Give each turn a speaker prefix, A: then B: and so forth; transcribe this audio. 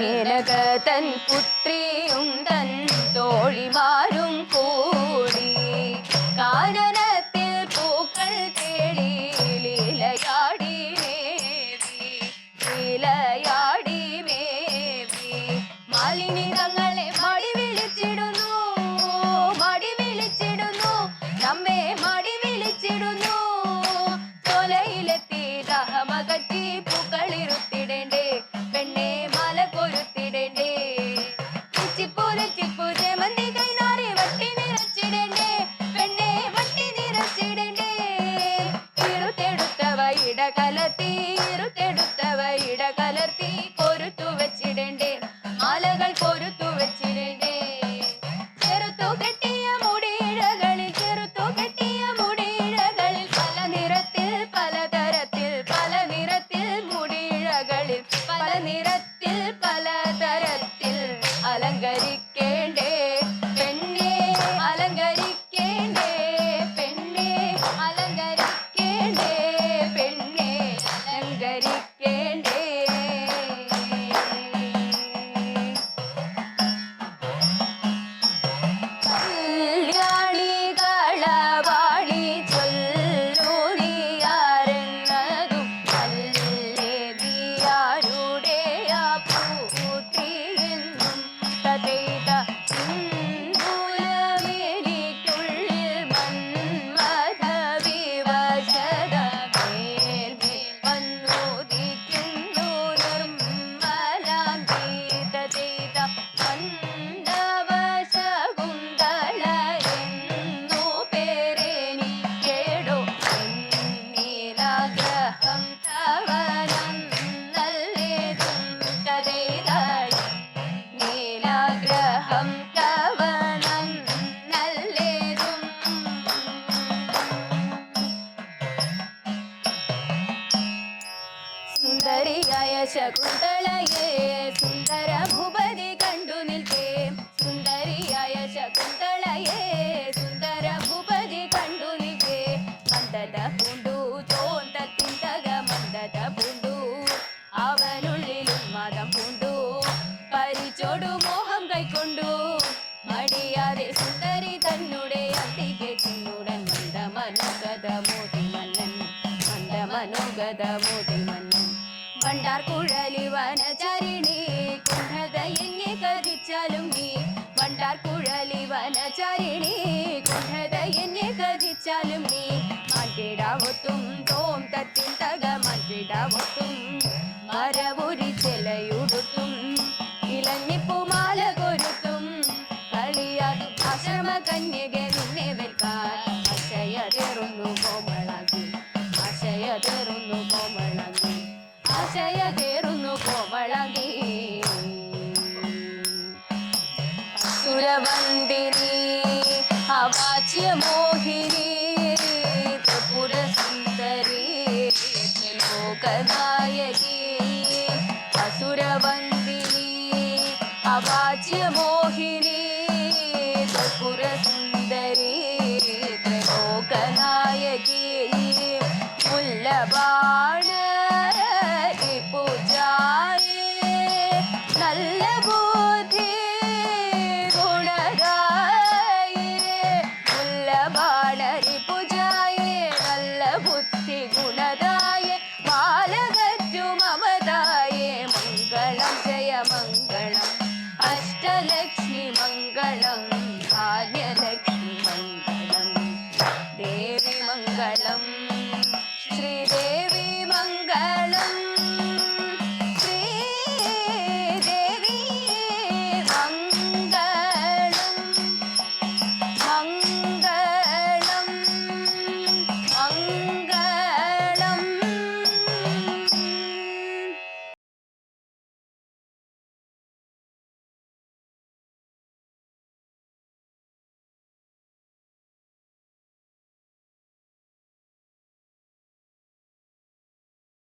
A: മേനകതൻ പുത്രിയും തൻ തോഴിമാരും കൂടി കാനനത്തിൽ മന്ദമനുഗത മോതി മന്നൻ പണ്ടാർ കുഴലി വനചരിണി കുണ്ഠത എന്നെ കതിച്ചാലും നീ. പണ്ടാർ കുഴലി വനചരിണി കുണ്ഠത എന്നെ കതിച്ചാലും നീ മാറ്റിടാവത്തും തോം തത്തിൻ തക മാറ്റിടാവത്തും മരവുരി കോമളാകി സുരവന്ദിനി അവാച്യ മോഹിനി ത്രിപുര സുന്ദരി ലോകനായകി അസുരവന്ദിനി അവാച്യ മോഹിനി ത്രിപുര സുന്ദരി ത്രിലോകനായകി മുല്ലബാണ I love.